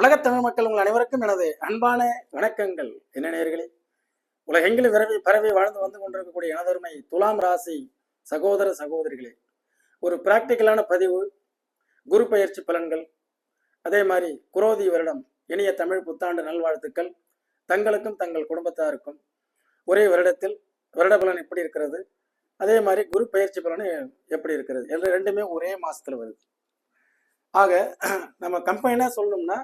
உலகத் தமிழ் மக்கள் உங்கள் அனைவருக்கும் எனது அன்பான வணக்கங்கள். என்ன நேர்களே உலகெங்கிலும் விரவி பரவி வாழ்ந்து வந்து கொண்டிருக்கக்கூடிய எனதருமை துலாம் ராசி சகோதர சகோதரிகளே ஒரு பிராக்டிக்கலான பதிவு குரு பயிற்சி பலன்கள் அதே மாதிரி குரோதி வருடம் இனிய தமிழ் புத்தாண்டு நல்வாழ்த்துக்கள். தங்களுக்கும் தங்கள் குடும்பத்தாருக்கும் ஒரே வருடத்தில் வருட பலன் எப்படி இருக்கிறது? அதே மாதிரி குரு பயிற்சி பலன் எப்படி இருக்கிறது? எல்லாம் ரெண்டுமே ஒரே மாசத்துல வருது. ஆக நம்ம கம்பெனினா சொல்லணும்னா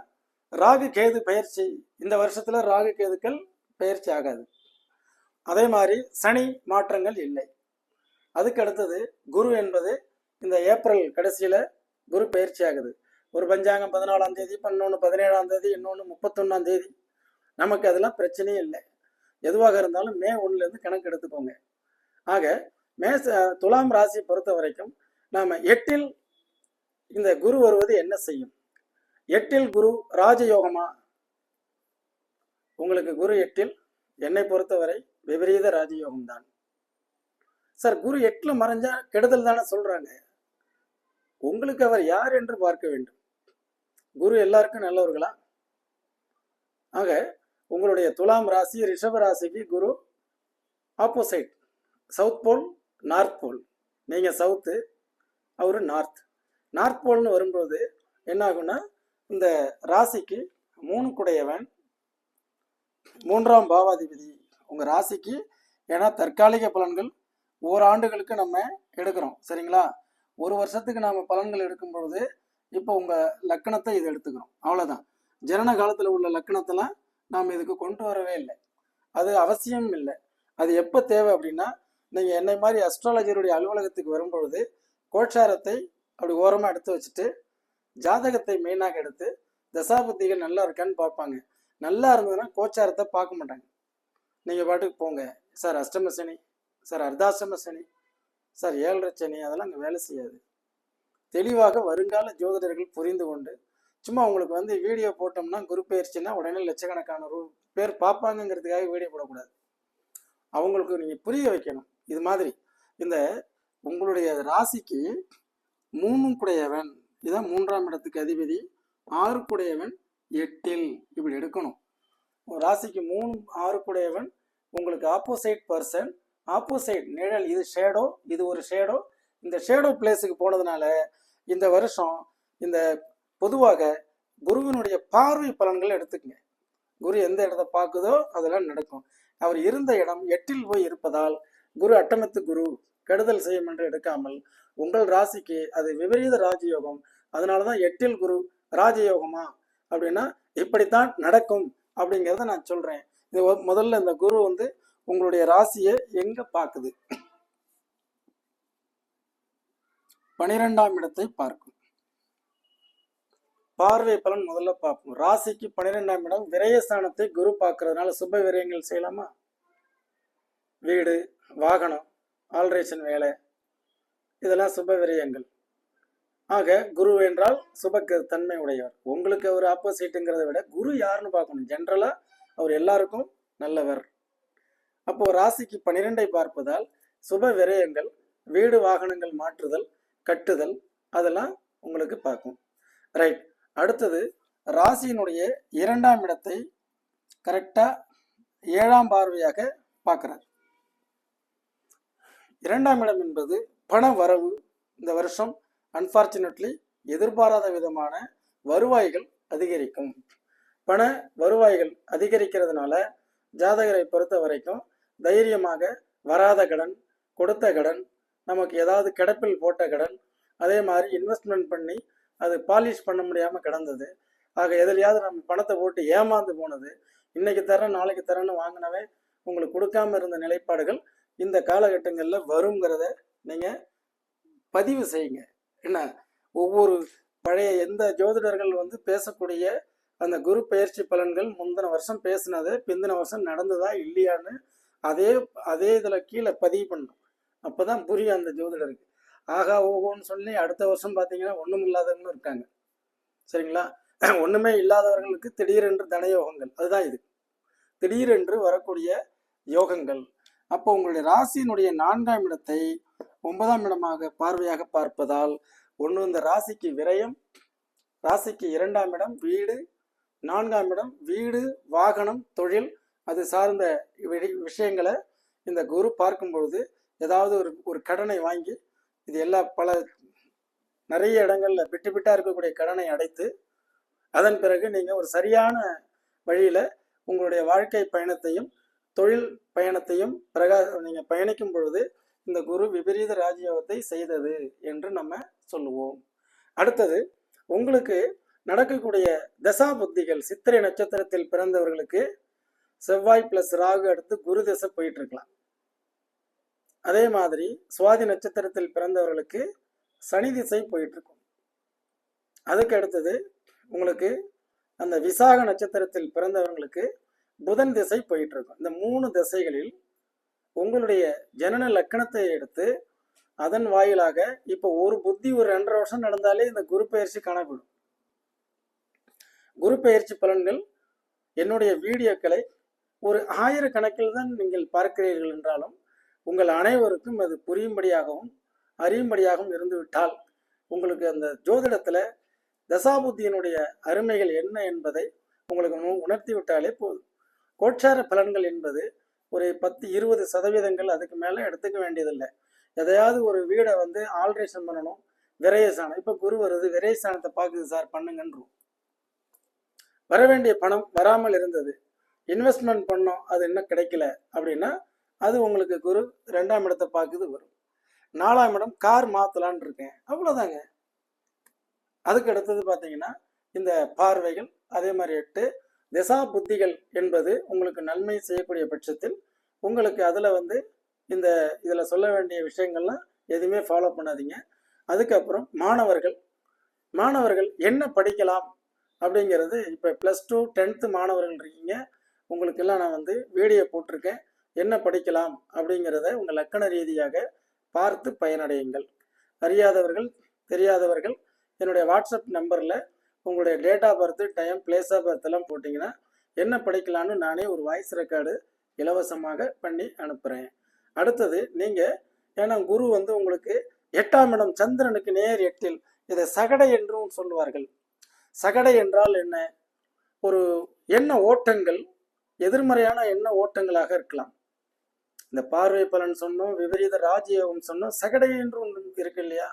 ராகு கேது பயிற்சி இந்த வருஷத்துல ராகு கேதுக்கள் பயிற்சி ஆகாது. அதே மாதிரி சனி மாற்றங்கள் இல்லை. அதுக்கு அடுத்தது குரு என்பது இந்த ஏப்ரல் கடைசியில குரு பயிற்சி ஆகுது. ஒரு பஞ்சாங்கம் பதினாலாம் தேதி பன்னொன்று பதினேழாம் தேதி இன்னொன்று முப்பத்தொன்னாம் தேதி. நமக்கு அதெல்லாம் பிரச்சனையே இல்லை. எதுவாக இருந்தாலும் மே ஒன்றுலேருந்து கணக்கு எடுத்துக்கோங்க. ஆக மே துலாம் ராசியை பொறுத்த வரைக்கும் நாம எட்டில் இந்த குரு வருவது என்ன செய்யும்? எட்டில் குரு ராஜயோகமா? உங்களுக்கு குரு எட்டில் என்னை பொறுத்தவரை விபரீத ராஜயோகம் தான் சார் குரு எட்டில் மறைஞ்சா கெடுதல் தானே சொல்றாங்க. உங்களுக்கு அவர் யார் என்று பார்க்க வேண்டும். குரு எல்லாருக்கும் நல்லவர்களா? ஆக உங்களுடைய துலாம் ராசி ரிஷப ராசிக்கு குரு opposite south pole north pole நீங்க சவுத்து அவரு நார்த் நார்த் போல்னு வரும்போது என்ன ஆகும்னா இந்த ராசிக்கு மூணு குடையவன் மூன்றாம் பாவாதிபதி. உங்கள் ராசிக்கு ஏன்னா தற்காலிக பலன்கள் ஓராண்டுகளுக்கு நம்ம எடுக்கிறோம். சரிங்களா? ஒரு வருஷத்துக்கு நாம் பலன்கள் எடுக்கும் பொழுது இப்போ உங்கள் லக்கணத்தை இது எடுத்துக்கிறோம். அவ்வளோதான் ஜனன காலத்தில் உள்ள லக்கணத்தெல்லாம் நாம் இதுக்கு கொண்டு வரவே இல்லை. அது அவசியம் இல்லை. அது எப்போ தேவை அப்படின்னா நீங்கள் என்னை மாதிரி அஸ்ட்ராலஜருடைய அலுவலகத்துக்கு வரும்பொழுது கோட்சாரத்தை அப்படி ஓரமாக எடுத்து வச்சுட்டு ஜாதகத்தை மெயினாக எடுத்து தசாபுத்திகள் நல்லா இருக்கான்னு பார்ப்பாங்க. நல்லா இருந்ததுன்னா கோச்சாரத்தை பார்க்க மாட்டாங்க. நீங்கள் பாட்டுக்கு போங்க. சார் அஷ்டம சனி சார் அர்த்தாஷ்டம சனி சார் ஏழரை சனி அதெல்லாம் அங்கே வேலை செய்யாது. தெளிவாக வருங்கால ஜோதிடர்கள் புரிந்து கொண்டு சும்மா உங்களுக்கு வந்து வீடியோ போட்டோம்னா குரு பயிற்சின்னா உடனே லட்சக்கணக்கான ரூ பேர் பார்ப்பாங்கங்கிறதுக்காக வீடியோ போடக்கூடாது. அவங்களுக்கு நீங்கள் புரிய வைக்கணும். இது மாதிரி இந்த உங்களுடைய ராசிக்கு மூணும் மூணுக்குடையவன் இதான் மூன்றாம் இடத்துக்கு அதிபதி. ஆறுக்குடையவன் எட்டில் இப்படி எடுக்கணும். ஒரு ராசிக்கு மூணு ஆறுக்குடையவன் உங்களுக்கு ஆப்போசைட் பர்சன் ஆப்போசைட் நிழல் இது ஷேடோ இது ஒரு ஷேடோ இந்த ஷேடோ பிளேஸுக்கு போனதுனால இந்த வருஷம் இந்த பொதுவாக குருவினுடைய பார்வை பலன்கள் எடுத்துக்கங்க. குரு எந்த இடத்த பார்க்குதோ அதெல்லாம் நடக்கும். அவர் இருந்த இடம் எட்டில் போய் இருப்பதால் குரு அட்டமத்து குரு கெடுதல் செய்யும் என்று எடுக்காமல் உங்கள் ராசிக்கு அது விபரீத ராஜயோகம் அதனால தான் எட்டில் குரு ராஜயோகமா? அப்படின்னா இப்படித்தான் நடக்கும் அப்படிங்கிறத நான் சொல்றேன். இது முதல்ல இந்த குரு வந்து உங்களுடைய ராசியை எங்க பார்க்குது? பனிரெண்டாம் இடத்தை பார்க்கும். பார்வை பலன் முதல்ல பார்ப்போம். ராசிக்கு பன்னிரெண்டாம் இடம் விரயஸ்தானத்தை குரு பார்க்கறதுனால சுப விரயங்கள் செய்யலாமா? வீடு வாகனம் ஆல்ரேஷன் வேலை இதெல்லாம் சுப விரயங்கள். ஆக குரு என்றால் சுபக்கு தன்மை உடையவர். உங்களுக்கு அவர் ஆப்போசிட்டுங்கிறத விட குரு யாருன்னு பார்க்கணும். ஜென்ரலா அவர் எல்லாருக்கும் நல்லவர். அப்போ ராசிக்கு பனிரெண்டை பார்ப்பதால் சுப விரயங்கள் வீடு வாகனங்கள் மாற்றுதல் கட்டுதல் அதெல்லாம் உங்களுக்கு பார்க்கும். ரைட் அடுத்தது ராசியினுடைய இரண்டாம் இடத்தை கரெக்டா ஏழாம் பார்வையாக பார்க்கிறார். இரண்டாம் இடம் என்பது பண வரவு. இந்த வருஷம் அன்ஃபார்ச்சுனேட்லி எதிர்பாராத விதமான வருவாய்கள் அதிகரிக்கும். பண வருவாய்கள் அதிகரிக்கிறதுனால ஜாதகரை பொறுத்த வரைக்கும் தைரியமாக வராத கடன் கொடுத்த கடன் நமக்கு ஏதாவது கிடப்பில் போட்ட கடன் அதே மாதிரி இன்வெஸ்ட்மெண்ட் பண்ணி அது பாலிஷ் பண்ண முடியாமல் கிடந்தது. ஆக எதுலையாவது நம்ம பணத்தை போட்டு ஏமாந்து போனது இன்னைக்கு தரேன் நாளைக்கு தரேன்னு வாங்கினவே உங்களுக்கு கொடுக்காம இருந்த நிலைப்பாடுகள் இந்த காலகட்டங்களில் வருங்கிறத நீங்கள் பதிவு செய்யுங்க. என்ன ஒவ்வொரு பழைய எந்த ஜோதிடர்கள் வந்து பேசக்கூடிய அந்த குரு பயிற்சி பலன்கள் முந்தின வருஷம் பேசினது பிந்தின வருஷம் நடந்ததா இல்லையான்னு அதே அதே இதில் கீழே பதிவு பண்ணணும். அப்பதான் புரியும் அந்த ஜோதிடருக்கு. ஆகா ஓகோன்னு சொல்லி அடுத்த வருஷம் பார்த்தீங்கன்னா ஒன்றும் இல்லாதவங்களும் இருக்காங்க. சரிங்களா? ஒன்றுமே இல்லாதவர்களுக்கு திடீரென்று தனயோகங்கள். அதுதான் இது. திடீரென்று வரக்கூடிய யோகங்கள். அப்போ உங்களுடைய ராசியினுடைய நான்காம் இடத்தை ஒன்பதாம் இடமாக பார்வையாக பார்ப்பதால் ஒன்று இந்த ராசிக்கு விரயம் ராசிக்கு இரண்டாம் இடம் வீடு நான்காம் இடம் வீடு வாகனம் தொழில் அது சார்ந்த வி- விஷயங்களை இந்த குரு பார்க்கும் பொழுது ஏதாவது ஒரு ஒரு கடனை வாங்கி இது எல்லா பல நிறைய இடங்கள்ல விட்டு விட்டா இருக்கக்கூடிய கடனை அடைத்து அதன் பிறகு நீங்க ஒரு சரியான வழியில உங்களுடைய வாழ்க்கை பயணத்தையும் தொழில் பயணத்தையும் பிரகா நீங்க பயணிக்கும் பொழுது இந்த குரு விபரீத ராஜயோகத்தை செய்தது என்று நம்ம சொல்லுவோம். அடுத்தது உங்களுக்கு நடக்கக்கூடிய தசா புத்திகள் சித்திரை நட்சத்திரத்தில் பிறந்தவர்களுக்கு செவ்வாய் பிளஸ் ராகு அடுத்து குரு தசை போயிட்டு இருக்கலாம். அதே மாதிரி சுவாதி நட்சத்திரத்தில் பிறந்தவர்களுக்கு சனி திசை போயிட்டு இருக்கும். அதுக்கு அடுத்தது உங்களுக்கு அந்த விசாக நட்சத்திரத்தில் பிறந்தவர்களுக்கு புதன் திசை போயிட்டு இருக்கும். இந்த மூணு திசைகளில் உங்களுடைய ஜனன லக்கணத்தை எடுத்து அதன் வாயிலாக இப்போ ஒரு புத்தி ஒரு ரெண்டரை வருஷம் நடந்தாலே இந்த குரு பயிற்சி காணப்படும். குரு பயிற்சி பலன்கள் என்னுடைய வீடியோக்களை ஒரு ஆயிரக்கணக்கில் தான் நீங்கள் பார்க்கிறீர்கள் என்றாலும் உங்கள் அனைவருக்கும் அது புரியும்படியாகவும் அறியும்படியாகவும் இருந்துவிட்டால் உங்களுக்கு அந்த ஜோதிடத்துல தசாபுத்தியினுடைய அருமைகள் என்ன என்பதை உங்களுக்கு உணர்த்தி விட்டாலே போதும். கோட்சார பலன்கள் என்பது ஒரு பத்து இருபது சதவீதங்கள் அதுக்கு மேலே எடுத்துக்க வேண்டியதில்லை. எதையாவது ஒரு வீடை வந்து ஆல்ட்ரேஷன் பண்ணணும். விரயசானம் இப்போ குரு வருது விரயசானத்தை பார்க்குது சார் பண்ணுங்கன்றோம். வர வேண்டிய பணம் வராமல் இருந்தது. இன்வெஸ்ட்மெண்ட் பண்ணோம் அது இன்னும் கிடைக்கல அப்படின்னா அது உங்களுக்கு குரு ரெண்டாம் இடத்தை பார்க்குது வரும். நாலாம் இடம் கார் மாத்தலான் இருக்கேன். அவ்வளோதாங்க அதுக்கு அடுத்தது பார்த்தீங்கன்னா இந்த பார்வைகள் அதே மாதிரி எட்டு திசா புத்திகள் என்பது உங்களுக்கு நன்மை செய்யக்கூடிய பட்சத்தில் உங்களுக்கு அதில் வந்து இந்த இதில் சொல்ல வேண்டிய விஷயங்கள்லாம் எதுவுமே ஃபாலோ பண்ணாதீங்க. அதுக்கப்புறம் மாணவர்கள். மாணவர்கள் என்ன படிக்கலாம் அப்படிங்கிறது இப்போ ப்ளஸ் டூ டென்த்து மாணவர்கள் இருக்கீங்க. உங்களுக்கெல்லாம் நான் வந்து வீடியோ போட்டிருக்கேன். என்ன படிக்கலாம் அப்படிங்கிறத உங்கள் லக்கண ரீதியாக பார்த்து பயனடையுங்கள். அறியாதவர்கள் தெரியாதவர்கள் என்னுடைய வாட்ஸ்அப் நம்பரில் உங்களுடைய date of birth time place of birth எல்லாம் போட்டிங்கன்னா என்ன படிக்கலாம்னு நானே ஒரு வாய்ஸ் ரெக்கார்டு இலவசமாக பண்ணி அனுப்புகிறேன் அடுத்தது நீங்கள் ஏன்னா குரு வந்து உங்களுக்கு எட்டாம் இடம் சந்திரனுக்கு நேர் எட்டில் இதை சகடை என்றும் சொல்லுவார்கள். சகடை என்றால் என்ன? ஒரு எண்ண ஓட்டங்கள் எதிர்மறையான எண்ண ஓட்டங்களாக இருக்கலாம். இந்த பார்வை பலன் சொன்னோம் விபரீத ராஜயோகம் சொன்னோம் சகடை என்று ஒன்று இருக்கு இல்லையா?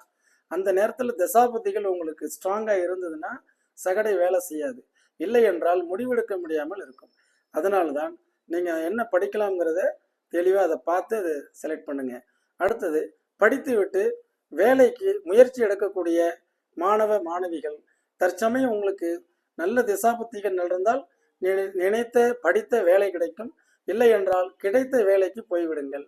அந்த நேரத்தில் தசாபதிகள் உங்களுக்கு ஸ்ட்ராங்காக இருந்ததுன்னா சகடை வேலை செய்யாது. இல்லை என்றால் முடிவெடுக்க முடியாமல் இருக்கும். அதனால தான் நீங்கள் என்ன படிக்கலாம்ங்கிறத தெளிவாக அதை பார்த்து அதை செலக்ட் பண்ணுங்க. அடுத்தது படித்து விட்டு வேலைக்கு முயற்சி எடுக்கக்கூடிய மாணவ மாணவிகள் தற்சமயம் உங்களுக்கு நல்ல திசாபுத்திகள் நடந்தால் நினை- நினைத்த படித்த வேலை கிடைக்கும். இல்லை என்றால் கிடைத்த வேலைக்கு போய்விடுங்கள்.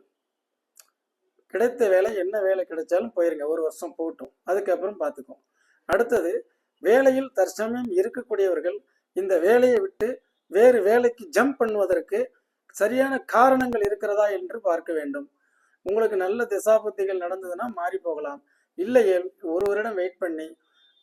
கிடைத்த வேலை என்ன வேலை கிடைச்சாலும் போயிருங்க. ஒரு வருஷம் போகட்டும். அதுக்கப்புறம் பார்த்துக்கோம் அடுத்தது வேலையில் தற்சமயம் இருக்கக்கூடியவர்கள் இந்த வேலையை விட்டு வேறு வேலைக்கு ஜம்ப் பண்ணுவதற்கு சரியான காரணங்கள் இருக்கிறதா என்று பார்க்க வேண்டும். உங்களுக்கு நல்ல திசாபுத்திகள் நடந்ததுன்னா மாறி போகலாம். இல்லையே ஒரு வருடம் வெயிட் பண்ணி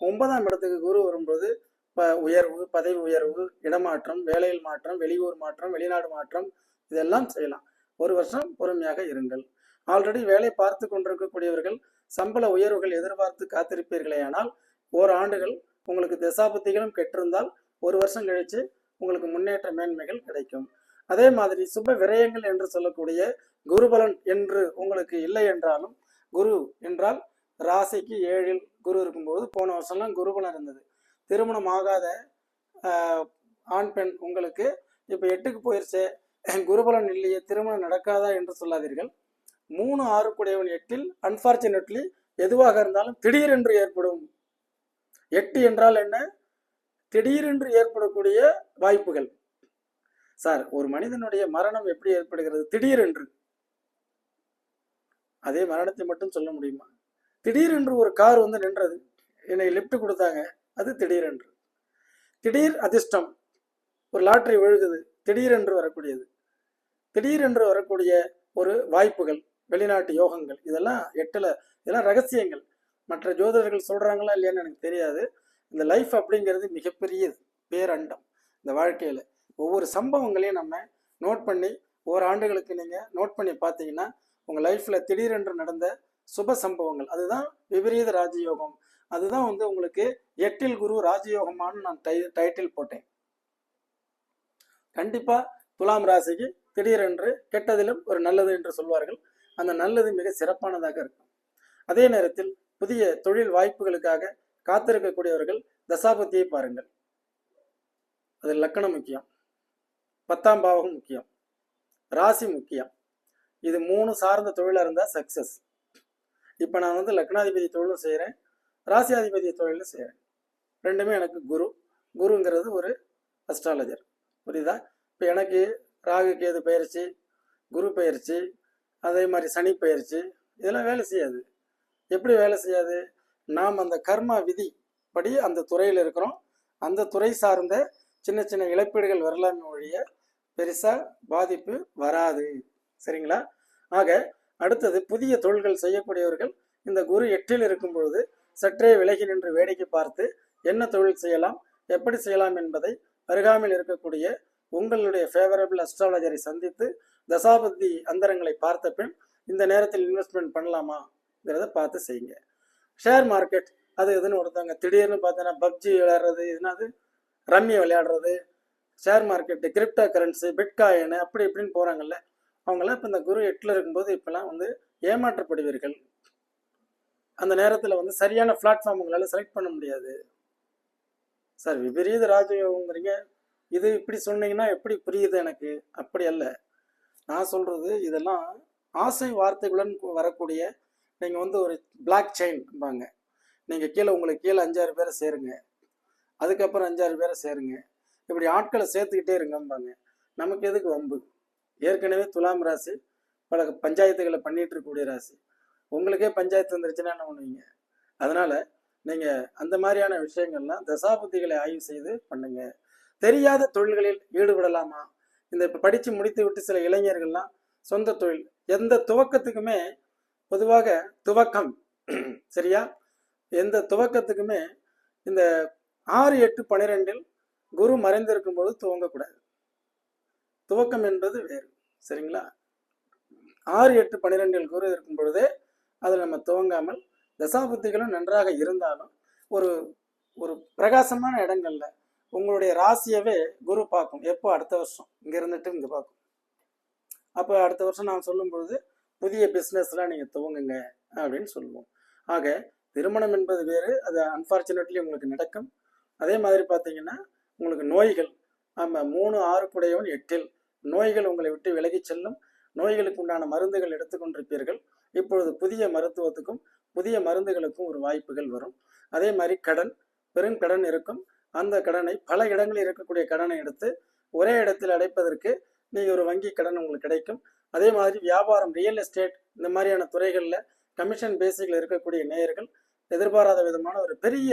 ஒன்பதாம் இடத்துக்கு குரு வரும்போது ப உயர்வு பதவி உயர்வு இடமாற்றம் வேலையில் மாற்றம் வெளியூர் மாற்றம் வெளிநாடு மாற்றம் இதெல்லாம் செய்யலாம். ஒரு வருஷம் பொறுமையாக இருங்கள். ஆல்ரெடி வேலை பார்த்து கொண்டிருக்கக்கூடியவர்கள் சம்பள உயர்வுகள் எதிர்பார்த்து காத்திருப்பீர்களேயானால் ஓராண்டுகள் உங்களுக்கு தசாபுத்திகளும் கெட்டிருந்தால் ஒரு வருஷம் கழித்து உங்களுக்கு முன்னேற்ற மேன்மைகள் கிடைக்கும். அதே மாதிரி சுப விரயங்கள் என்று சொல்லக்கூடிய குருபலன் என்று உங்களுக்கு இல்லை என்றாலும் குரு என்றால் ராசிக்கு ஏழில் குரு இருக்கும்போது போன வருஷம்லாம் குருபலன் இருந்தது. திருமணம் ஆகாத ஆண் பெண் உங்களுக்கு இப்போ எட்டுக்கு போயிருச்சே குருபலன் இல்லையே திருமணம் நடக்காதா என்று சொல்லாதீர்கள். மூணு ஆறு கூடியவன் எட்டில் அன்பார்ச்சுனேட்லி எதுவாக இருந்தாலும் திடீரென்று ஏற்படும் எட்டு என்றால் என்ன? திடீரென்று ஏற்படக்கூடிய வாய்ப்புகள். சார் ஒரு மனிதனுடைய மரணம் எப்படி ஏற்படுகிறது? திடீரென்று. அதே மரணத்தை மட்டும் சொல்ல முடியுமா? திடீரென்று ஒரு கார் வந்து நின்றது. என்னை லிஃப்ட் கொடுத்தாங்க. அது திடீரென்று. திடீர் அதிர்ஷ்டம். ஒரு லாட்ரி விழுகுது. திடீரென்று வரக்கூடியது. திடீரென்று வரக்கூடிய ஒரு வாய்ப்புகள் வெளிநாட்டு யோகங்கள் இதெல்லாம் எட்டுல இதெல்லாம் ரகசியங்கள். மற்ற ஜோதிடர்கள் சொல்கிறாங்களா இல்லையான்னு எனக்கு தெரியாது. இந்த லைஃப் அப்படிங்கிறது மிகப்பெரியது பேரண்டம். இந்த வாழ்க்கையில் ஒவ்வொரு சம்பவங்களையும் நம்ம நோட் பண்ணி ஓர் ஆண்டுகளுக்கு நீங்கள் நோட் பண்ணி பார்த்தீங்கன்னா உங்கள் லைஃப்பில் திடீரென்று நடந்த சுப சம்பவங்கள் அதுதான் விபரீத ராஜயோகம். அதுதான் வந்து உங்களுக்கு எட்டில் குரு ராஜயோகமானு நான் டை டைட்டில் போட்டேன். கண்டிப்பாக துலாம் ராசிக்கு திடீரென்று கெட்டதிலும் ஒரு நல்லது என்று சொல்வார்கள். அந்த நல்லது மிக சிறப்பானதாக இருக்கும். அதே நேரத்தில் புதிய தொழில் வாய்ப்புகளுக்காக காத்திருக்கக்கூடியவர்கள் தசாபதியை பாருங்கள். அது லக்கணம் முக்கியம். பத்தாம் பாவகம் முக்கியம். ராசி முக்கியம். இது மூணு சார்ந்த தொழிலாக இருந்தால் சக்ஸஸ் இப்போ நான் வந்து லக்னாதிபதி தொழிலும் செய்கிறேன் ராசியாதிபதி தொழிலும் செய்கிறேன் ரெண்டுமே எனக்கு குரு. குருங்கிறது ஒரு அஸ்ட்ராலஜர் புரியுதா? இப்போ எனக்கு ராகு கேது பயிற்சி குரு பயிற்சி அதே மாதிரி சனி பயிற்சி இதெல்லாம் வேலை செய்யாது. எப்படி வேலை செய்யாது? நாம் அந்த கர்மா விதி படி அந்த துறையில் இருக்கிறோம். அந்த துறை சார்ந்த சின்ன சின்ன இழப்பீடுகள் வரலாமே ஒழிய பெருசாக பாதிப்பு வராது. சரிங்களா? ஆக அடுத்தது புதிய தொழில்கள் செய்யக்கூடியவர்கள் இந்த குரு எட்டில் இருக்கும் பொழுது சற்றே விலகி நின்று வேடிக்கை பார்த்து என்ன தொழில் செய்யலாம் எப்படி செய்யலாம் என்பதை அருகாமையில் இருக்கக்கூடிய உங்களுடைய ஃபேவரபிள் அஸ்ட்ராலஜரை சந்தித்து தசாபதி அந்தரங்களை பார்த்த பின் இந்த நேரத்தில் இன்வெஸ்ட்மெண்ட் பண்ணலாமா? பண்ணலாமாங்கிறத பார்த்து செய்யுங்க. ஷேர் மார்க்கெட் அது இதுன்னு ஒருத்தவங்க திடீர்னு பார்த்தீங்கன்னா பப்ஜி விளையாடுறது இதுனாது ரம்மி விளையாடுறது. Share market crypto currency bitcoin அப்படி இப்படின்னு போகிறாங்கல்ல அவங்களாம் இப்போ இந்த குரு எட்டில் இருக்கும்போது இப்போலாம் வந்து ஏமாற்றப்படுவீர்கள். அந்த நேரத்தில் வந்து சரியான பிளாட்ஃபார்ம் உங்களால் செலக்ட் பண்ண முடியாது. சார் விபரீத ராஜயோகங்கிறீங்க இது இப்படி சொன்னீங்கன்னா எப்படி புரியுது எனக்கு? அப்படி அல்ல. நான் சொல்கிறது இதெல்லாம் ஆசை வார்த்தைகளுடன் வரக்கூடிய நீங்கள் வந்து ஒரு பிளாக் செயின்பாங்க நீங்கள் கீழே உங்களுக்கு கீழே அஞ்சாறு பேரை சேருங்க. அதுக்கப்புறம் அஞ்சாறு பேரை சேருங்க. இப்படி ஆட்களை சேர்த்துக்கிட்டே இருங்கம்பாங்க. நமக்கு எதுக்கு வம்பு? ஏற்கனவே துலாம் ராசி பல பஞ்சாயத்துகளை பண்ணிட்டு இருக்கக்கூடிய ராசி. உங்களுக்கே பஞ்சாயத்து வந்துருச்சுன்னா என்ன பண்ணுவீங்க? அதனால நீங்க அந்த மாதிரியான விஷயங்கள்லாம் தசாபுத்திகளை ஆய்வு செய்து பண்ணுங்க. தெரியாத தொழில்களில் ஈடுபடலாமா? இந்த இப்போ படித்து முடித்து விட்டு சில இளைஞர்கள்லாம் சொந்த தொழில். எந்த துவக்கத்துக்குமே பொதுவாக துவக்கம் சரியா? எந்த துவக்கத்துக்குமே இந்த ஆறு எட்டு பனிரெண்டில் குரு மறைந்திருக்கும் போது துவங்கக்கூடாது. துவக்கம் என்பது வேறு சரிங்களா? ஆறு எட்டு பன்னிரெண்டில் குரு இருக்கும் பொழுதே அதில் நம்ம துவங்காமல் தசாபுத்திகளும் நன்றாக இருந்தாலும் ஒரு ஒரு பிரகாசமான இடங்கள்ல உங்களுடைய ராசியவே குரு பார்க்கும். எப்போ? அடுத்த வருஷம். இங்க இருந்துட்டு இங்க பார்க்கும். அப்போ அடுத்த வருஷம் நான் சொல்லும் பொழுது புதிய பிஸ்னஸ்லாம் நீங்கள் துவங்குங்க அப்படின்னு சொல்லுவோம். ஆக திருமணம் என்பது வேறு அது அன்ஃபார்ச்சுனேட்லி உங்களுக்கு நடக்கும். அதே மாதிரி பார்த்தீங்கன்னா உங்களுக்கு நோய்கள் ஆமாம் மூணு ஆறு குடையவன் எட்டில். நோய்கள் உங்களை விட்டு விலகிச் செல்லும். நோய்களுக்கு உண்டான மருந்துகள் எடுத்துக்கொண்டிருப்பீர்கள். இப்பொழுது புதிய மருத்துவத்துக்கும் புதிய மருந்துகளுக்கும் ஒரு வாய்ப்புகள் வரும். அதே மாதிரி கடன் பெரும் கடன் இருக்கும். அந்த கடனை பல இடங்களில் இருக்கக்கூடிய கடனை எடுத்து ஒரே இடத்தில் அடைப்பதற்கு நீங்கள் ஒரு வங்கி கடன் உங்களுக்கு கிடைக்கும். அதே மாதிரி வியாபாரம் ரியல் எஸ்டேட் இந்த மாதிரியான துறைகளில் கமிஷன் பேசிக்கில் இருக்கக்கூடிய நேயர்கள் எதிர்பாராத விதமான ஒரு பெரிய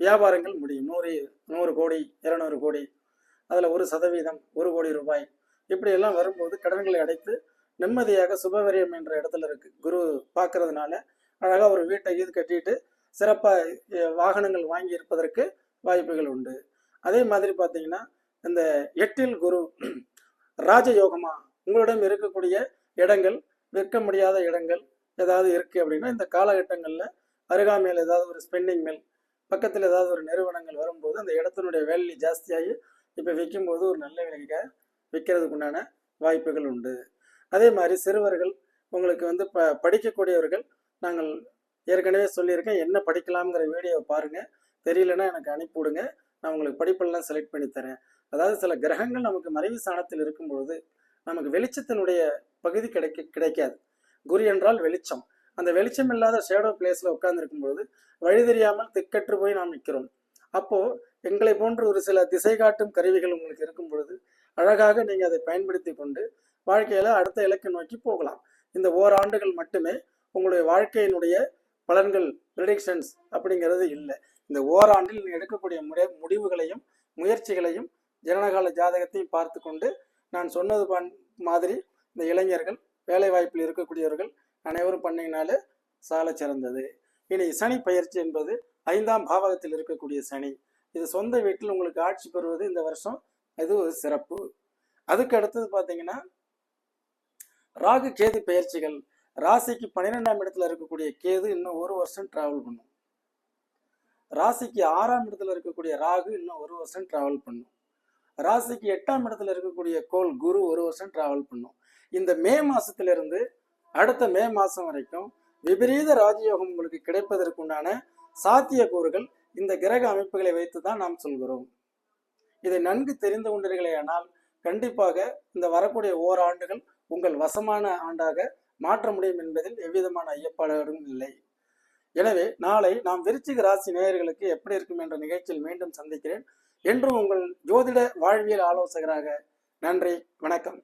வியாபாரங்கள் முடியும். நூறு நூறு கோடி இருநூறு கோடி அதில் ஒரு சதவீதம் ஒரு கோடி ரூபாய் இப்படியெல்லாம் வரும்போது கடன்களை அடைத்து நிம்மதியாக சுபவரியம் என்ற இடத்துல இருக்கு. குரு பார்க்கறதுனால அழகாக ஒரு வீட்டை ஈது கட்டிட்டு சிறப்பாக வாகனங்கள் வாங்கி இருப்பதற்கு வாய்ப்புகள் உண்டு. அதே மாதிரி பார்த்தீங்கன்னா இந்த எட்டில் குரு ராஜயோகமா உங்களிடம் இருக்கக்கூடிய இடங்கள் விற்க முடியாத இடங்கள் ஏதாவது இருக்கு அப்படின்னா இந்த காலகட்டங்களில் அருகாமையில் ஏதாவது ஒரு ஸ்பெண்டிங் மில் பக்கத்தில் ஏதாவது ஒரு நிறுவனங்கள் வரும்போது அந்த இடத்தினுடைய வேல்யூ ஜாஸ்தியாகி இப்போ விற்கும்போது ஒரு நல்ல விலைக்காக விற்கிறதுக்கு உண்டான வாய்ப்புகள் உண்டு. அதே மாதிரி சிறுவர்கள் உங்களுக்கு வந்து ப படிக்கக்கூடியவர்கள் நாங்கள் ஏற்கனவே சொல்லியிருக்கேன் என்ன படிக்கலாம்ங்கிற வீடியோவை பாருங்கள் தெரியலன்னா எனக்கு அனுப்பி விடுங்க. நான் உங்களுக்கு படிப்பெல்லாம் செலக்ட் பண்ணி தரேன். அதாவது சில கிரகங்கள் நமக்கு மறைவு ஸ்தானத்தில் இருக்கும்பொழுது நமக்கு வெளிச்சத்தினுடைய பகுதி கிடைக்க கிடைக்காது. குரு என்றால் வெளிச்சம். அந்த வெளிச்சம் இல்லாத ஷேடோ பிளேஸில் உட்கார்ந்துருக்கும் பொழுது வழி தெரியாமல் திக்கற்று போய் நாம் நிற்கிறோம். அப்போ எங்களை போன்ற ஒரு சில திசை காட்டும் கருவிகள் உங்களுக்கு இருக்கும் பொழுது அழகாக நீங்கள் அதை பயன்படுத்தி கொண்டு வாழ்க்கையில் அடுத்த இலக்கை நோக்கி போகலாம். இந்த ஓராண்டுகள் மட்டுமே உங்களுடைய வாழ்க்கையினுடைய பலன்கள் ப்ரிடிக்ஷன்ஸ் அப்படிங்கிறது இல்லை. இந்த ஓராண்டில் நீங்கள் எடுக்கக்கூடிய முறை முடிவுகளையும் முயற்சிகளையும் ஜனனகால ஜாதகத்தையும் பார்த்து கொண்டு நான் சொன்னது பண் மாதிரி இந்த இளைஞர்கள் வேலை வாய்ப்பில் இருக்கக்கூடியவர்கள் அனைவரும் பண்ணீங்கனாலே சால சிறந்தது. இனி சனி பயிற்சி என்பது ஐந்தாம் பாவகத்தில் இருக்கக்கூடிய சனி. இது சொந்த வீட்டில் உங்களுக்கு ஆட்சி பெறுவது இந்த வருஷம் இது ஒரு சிறப்பு. அதுக்கு அடுத்தது பார்த்தீங்கன்னா ராகு கேது பயிற்சிகள். ராசிக்கு பன்னிரெண்டாம் இடத்துல இருக்கக்கூடிய கேது இன்னும் ஒரு வருஷம் டிராவல் பண்ணும். ராசிக்கு ஆறாம் இடத்துல இருக்கக்கூடிய ராகு இன்னும் ஒரு வருஷம் டிராவல் பண்ணும். ராசிக்கு எட்டாம் இடத்துல இருக்கக்கூடிய கோள் குரு ஒரு வருஷம் டிராவல் பண்ணும். இந்த மே மாசத்திலிருந்து அடுத்த மே மாசம் வரைக்கும் விபரீத ராஜயோகம் உங்களுக்கு கிடைப்பதற்குண்டான சாத்தியக்கூறுகள் இந்த கிரக அமைப்புகளை வைத்து தான் நாம் சொல்கிறோம். இதை நன்கு தெரிந்து கொண்டீர்களேயானால் கண்டிப்பாக இந்த வரக்கூடிய ஓராண்டுகள் உங்கள் வசமான ஆண்டாக மாற்ற முடியும் என்பதில் எவ்விதமான ஐயப்பாடுகளும் இல்லை. எனவே நாளை நாம் விருச்சிக ராசி நேயர்களுக்கு எப்படி இருக்கும் என்ற நிகழ்ச்சியில் மீண்டும் சந்திக்கிறேன். என்றும் உங்கள் ஜோதிட வாழ்வியல் ஆலோசகராக நன்றி வணக்கம்.